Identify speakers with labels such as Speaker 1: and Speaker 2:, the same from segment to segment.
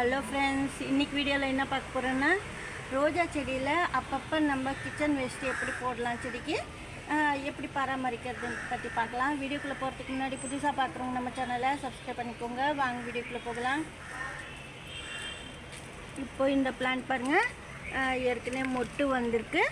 Speaker 1: Hello friends இன்னைக்கு வீடியோவில் என்ன பார்க்க போகிறோன்னா ரோஜா செடியில் அப்பப்போ நம்ம கிச்சன் வேஸ்ட் எப்படி போடலாம் செடிக்கு எப்படி பராமரிக்கிறது பற்றி பார்க்கலாம். வீடியோக்குள்ளே போகிறதுக்கு முன்னாடி புதுசாக பார்க்குறவங்க நம்ம சேனலை சப்ஸ்கிரைப் பண்ணிக்கோங்க. வாங்க வீடியோக்குள்ளே போகலாம். இப்போ இந்த பிளான்ட் பாருங்கள் ஏற்கனவே மொட்டு வந்திருக்கு.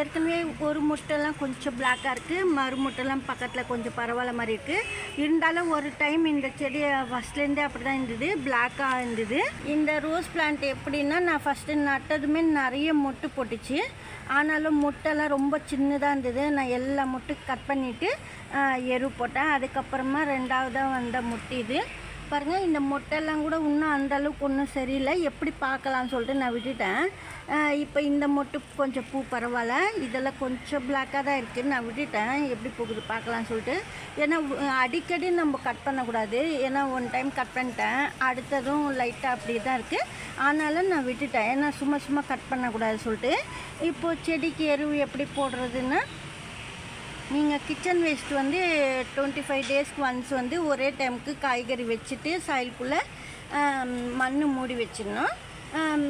Speaker 1: ஏற்கனவே ஒரு முட்டைலாம் கொஞ்சம் பிளாக்காக இருக்குது மறு முட்டைலாம் பக்கத்தில் கொஞ்சம் பரவாயில்ல மாதிரி இருக்குது இருந்தாலும் ஒரு டைம் இந்த செடி ஃபஸ்ட்லேருந்தே அப்படி தான் இருந்தது. பிளாக்காக இருந்தது. இந்த ரோஸ் பிளான்ட் எப்படின்னா நான் ஃபஸ்ட்டு நட்டதுமே நிறைய மொட்டு போட்டுச்சு. ஆனாலும் முட்டைலாம் ரொம்ப சின்னதாக இருந்தது. நான் எல்லா முட்டு கட் பண்ணிவிட்டு எரு போட்டேன். அதுக்கப்புறமா ரெண்டாவதாக வந்த முட்டு இது. பாருங்கள் இந்த மொட்டைலாம் கூட இன்னும் அந்தளவுக்கு ஒன்றும் சரியில்லை. எப்படி பார்க்கலாம்னு சொல்லிட்டு நான் விட்டுட்டேன். இப்போ இந்த மொட்டு கொஞ்சம் பூ பரவாயில்ல. இதெல்லாம் கொஞ்சம் பிளாக்காக தான் இருக்குதுன்னு நான் விட்டுட்டேன். எப்படி போகுது பார்க்கலாம்னு சொல்லிட்டு. ஏன்னா அடிக்கடி நம்ம கட் பண்ணக்கூடாது. ஏன்னா ஒன் டைம் கட் பண்ணிட்டேன். அடுத்ததும் லைட்டாக அப்படி தான் இருக்குது ஆனாலும் நான் விட்டுட்டேன். ஏன்னா சும்மா சும்மா கட் பண்ணக்கூடாது சொல்லிட்டு. இப்போது செடிக்கு எருவு எப்படி போடுறதுன்னா நீங்கள் கிச்சன் வேஸ்ட் வந்து டுவெண்ட்டி ஃபைவ் டேஸ்க்கு ஒன்ஸ் வந்து ஒரே டைமுக்கு காய்கறி வச்சுட்டு சாயிலுக்குள்ளே மண் மூடி வச்சிடணும்.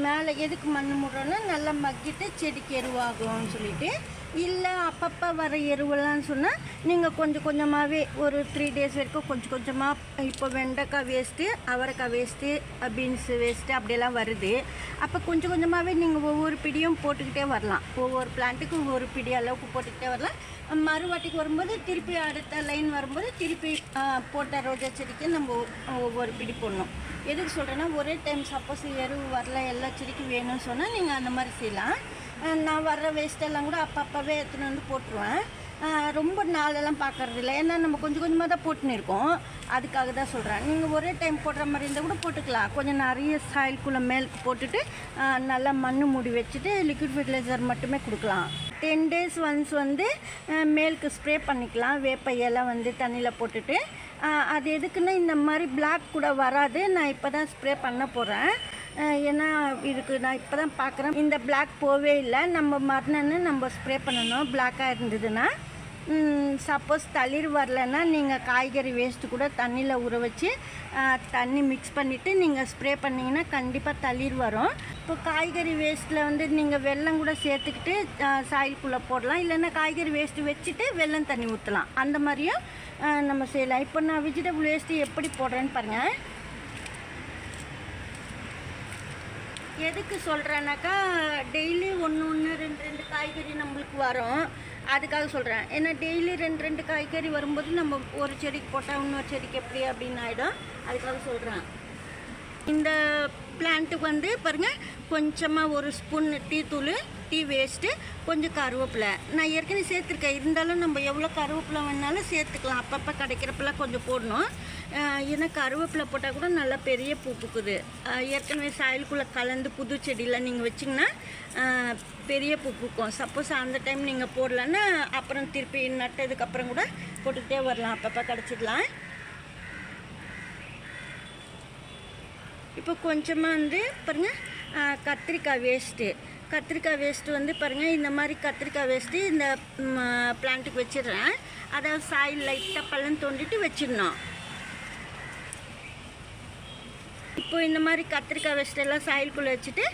Speaker 1: மேலே எதுக்கு மண் மூடுறோன்னா நல்லா மக்கிட்டு செடிக்கு எருவாகும்னு சொல்லிவிட்டு இல்லை அப்பப்போ வர எருவெல்லாம் சொன்னால் நீங்கள் கொஞ்சம் கொஞ்சமாகவே ஒரு த்ரீ டேஸ் வரைக்கும் கொஞ்சம் கொஞ்சமாக இப்போ வெண்டைக்காய் வேஸ்ட்டு அவரைக்காய் வேஸ்ட்டு பீன்ஸு வேஸ்ட்டு அப்படியெல்லாம் வருது. அப்போ கொஞ்சம் கொஞ்சமாகவே நீங்கள் ஒவ்வொரு பிடியும் போட்டுக்கிட்டே வரலாம். ஒவ்வொரு பிளான்ட்டுக்கும் ஒவ்வொரு பிடி அளவுக்கு போட்டுக்கிட்டே வரலாம். மறுவாட்டிக்கு வரும்போது திருப்பி அடுத்த லைன் வரும்போது திருப்பி போட்ட ரோஜா செடிக்கு நம்ம ஒவ்வொரு பிடி போடணும். எதுக்கு சொல்கிறேன்னா ஒரே டைம் சப்போஸ் எருவு வரல எல்லா செடிக்கும் வேணும்னு சொன்னால் நீங்கள் அந்த மாதிரி செய்யலாம். நான் வர்ற வேஸ்ட்டெல்லாம் கூட அப்பப்போவே எடுத்துன்னு வந்து போட்டுருவேன். ரொம்ப நாளெல்லாம் பார்க்கறது இல்லை. ஏன்னா நம்ம கொஞ்சம் கொஞ்சமாக தான் போட்டுன்னு இருக்கோம். அதுக்காக தான் சொல்கிறேன் நீங்கள் ஒரே டைம் போடுற மாதிரி இருந்தால் கூட போட்டுக்கலாம். கொஞ்சம் நிறைய சாயில்குள்ளே மேலுக்கு போட்டுட்டு நல்லா மண் மூடி வச்சுட்டு லிக்விட் ஃபெர்டிலைசர் மட்டுமே கொடுக்கலாம். டென் டேஸ் ஒன்ஸ் வந்து மேலுக்கு ஸ்ப்ரே பண்ணிக்கலாம். வேப்பையெல்லாம் வந்து தண்ணியில் போட்டுட்டு அது எதுக்குன்னா இந்த மாதிரி பிளாக் கூட வராது. நான் இப்போ தான் ஸ்ப்ரே பண்ண போகிறேன் ஏன்னா இதுக்கு நான் இப்போ தான் பார்க்குறேன். இந்த பிளாக் போவே இல்லை. நம்ம மறுநாள் நம்ம ஸ்ப்ரே பண்ணணும். பிளாக்காக இருந்ததுன்னா சப்போஸ் தளிர் வரலன்னா நீங்கள் காய்கறி வேஸ்ட்டு கூட தண்ணியில் ஊற வச்சு தண்ணி மிக்ஸ் பண்ணிவிட்டு நீங்கள் ஸ்ப்ரே பண்ணிங்கன்னா கண்டிப்பாக தளிர் வரும். இப்போ காய்கறி வேஸ்ட்டில் வந்து நீங்கள் வெல்லம் கூட சேர்த்துக்கிட்டு சாயிலுக்குள்ளே போடலாம். இல்லைன்னா காய்கறி வேஸ்ட்டு வச்சுட்டு வெல்லம் தண்ணி ஊற்றலாம் அந்த மாதிரியும் நம்ம செய்யலாம். இப்போ நான் வெஜிடபிள் வேஸ்ட்டு எப்படி போடுறேன்னு பாருங்கள் எதுக்கு சொல்கிறேன்னாக்கா டெய்லி ஒன்று ஒன்று ரெண்டு ரெண்டு காய்கறி நம்மளுக்கு வரும். அதுக்காக சொல்கிறேன் ஏன்னா டெய்லி ரெண்டு ரெண்டு காய்கறி வரும்போது நம்ம ஒரு செடிக்கு போட்டால் இன்னொரு செடிக்கு எப்படி அப்படின்னு ஆகிடும் அதுக்காக சொல்கிறேன் இந்த பிளான்ட்டுக்கு வந்து பாருங்கள் கொஞ்சமாக ஒரு ஸ்பூன் டீ தூள் டீ வேஸ்ட்டு கொஞ்சம் கருவேப்பிலை. நான் ஏற்கனவே சேர்த்துருக்கேன். இருந்தாலும் நம்ம எவ்வளோ கருவேப்பிலை வேணாலும் சேர்த்துக்கலாம். அப்பப்போ கிடைக்கிறப்பெல்லாம் கொஞ்சம் போடணும். ஏன்னா கருவேப்பிலை போட்டால் கூட நல்லா பெரிய பூ பூக்குது. ஏற்கனவே சாயலுக்குள்ளே கலந்து புது செடியெலாம் நீங்கள் வச்சிங்கன்னா பெரிய பூ பூக்கும். சப்போஸ் அந்த டைம் நீங்கள் போடலன்னா அப்புறம் திருப்பி நட்டதுக்கப்புறம் கூட போட்டுக்கிட்டே வரலாம். அப்பப்போ கிடச்சிக்கலாம் இப்போ கொஞ்சமாக வந்து பாருங்கள் கத்திரிக்காய் வேஸ்ட்டு. கத்திரிக்காய் வேஸ்ட்டு வந்து பாருங்கள் இந்த மாதிரி கத்திரிக்காய் வேஸ்ட்டு இந்த பிளான்ட்டுக்கு வச்சிடுறேன். அதாவது சாயில் லைட்டாக பள்ளம் தோண்டிட்டு வச்சிடணும். இப்போ இந்த மாதிரி கத்திரிக்காய் வேஸ்ட்டெல்லாம் எல்லாம் வச்சுட்டு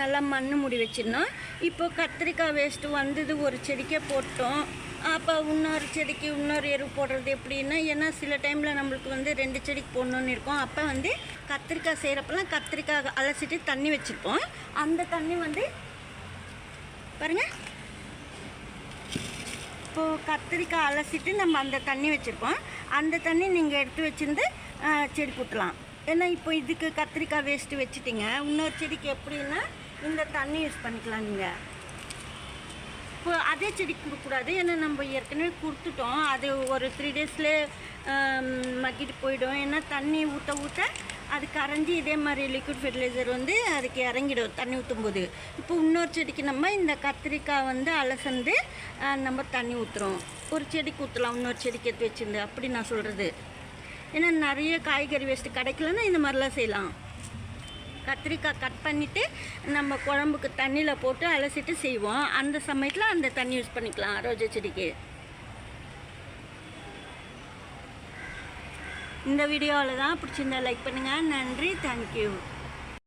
Speaker 1: நல்லா மண் மூடி வச்சிடணும். இப்போ கத்திரிக்காய் வேஸ்ட்டு வந்தது ஒரு செடிக்கே போட்டோம். அப்போ இன்னொரு செடிக்கு இன்னொரு எரு போடுறது எப்படின்னா ஏன்னா சில டைமில் நம்மளுக்கு வந்து ரெண்டு செடிக்கு போடணுன்னு இருக்கும். அப்போ வந்து கத்திரிக்காய் செய்கிறப்பெல்லாம் கத்திரிக்காய் அலசிட்டு தண்ணி வச்சுருப்போம். அந்த தண்ணி வந்து பாருங்கள் இப்போது கத்திரிக்காய் அலசிட்டு நம்ம அந்த தண்ணி வச்சுருக்கோம் அந்த தண்ணி நீங்கள் எடுத்து வச்சுருந்து செடி செடிக்கு ஏன்னா இப்போ இதுக்கு கத்திரிக்காய் வேஸ்ட்டு வச்சுட்டிங்க. இன்னொரு செடிக்கு எப்படின்னா இந்த தண்ணி யூஸ் பண்ணிக்கலாம் நீங்கள் இப்போ அதே செடி கொடுக்கக்கூடாது. ஏன்னா நம்ம ஏற்கனவே கொடுத்துட்டோம். அது ஒரு த்ரீ டேஸ்லேயே மக்கிட்டு போயிடும். ஏன்னா தண்ணி ஊற்ற ஊற்ற அது கரைஞ்சி இதே மாதிரி லிக்விட் ஃபெர்டிலைசர் வந்து அதுக்கு இறங்கிடும் தண்ணி ஊற்றும் போது இப்போ இன்னொரு செடிக்கு நம்ம இந்த கத்திரிக்காய் வந்து அலசந்து நம்ம தண்ணி ஊற்றுறோம் ஒரு செடிக்கு ஊற்றலாம் இன்னொரு செடிக்கு எடுத்து வச்சுருந்து. அப்படி நான் சொல்கிறது ஏன்னா நிறைய காய்கறி வேஸ்ட்டு கிடைக்கலன்னா இந்த மாதிரிலாம் செய்யலாம். கத்திரிக்காய் கட் பண்ணிவிட்டு நம்ம குழம்புக்கு தண்ணியில் போட்டு அலசிட்டு செய்வோம். அந்த சமயத்தில் அந்த தண்ணி யூஸ் பண்ணிக்கலாம் ரோஜா செடிக்கு. இந்த வீடியோவில் தான் பிடிச்சிருந்தா லைக் பண்ணுங்கள் நன்றி. தேங்க்யூ